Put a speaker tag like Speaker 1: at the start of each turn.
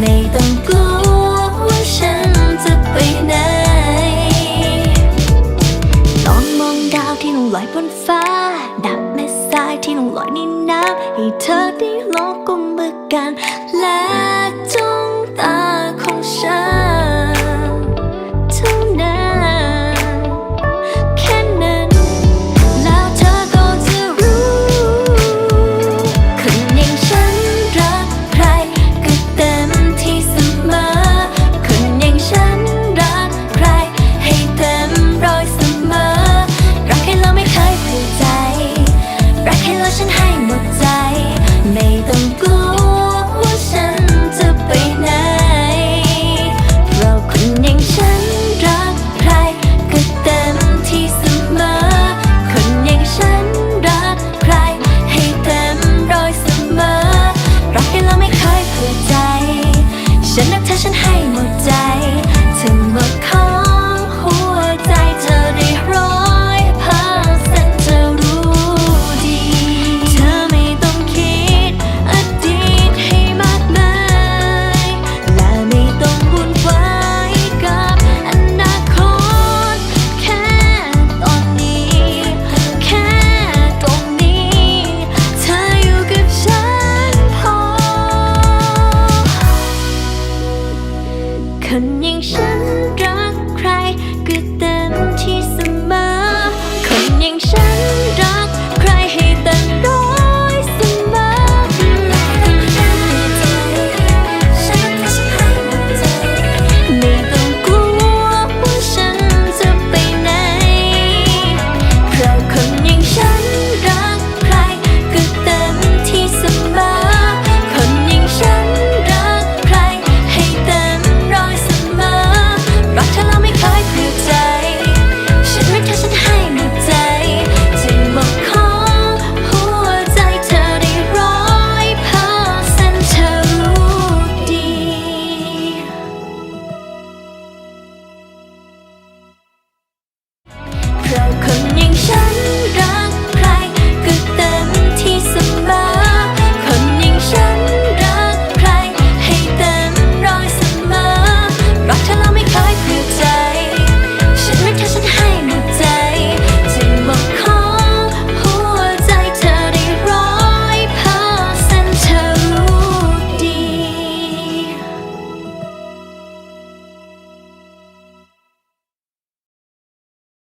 Speaker 1: ไม่ต้องกลัวว่าฉันจะไปไหน ตอนมองดาวที่ลงลอยบนฟ้า ดับแม่สายที่ลงลอยในน้ำให้เธอได้ลองกุมมือกัน และจ้องตาของฉัน broken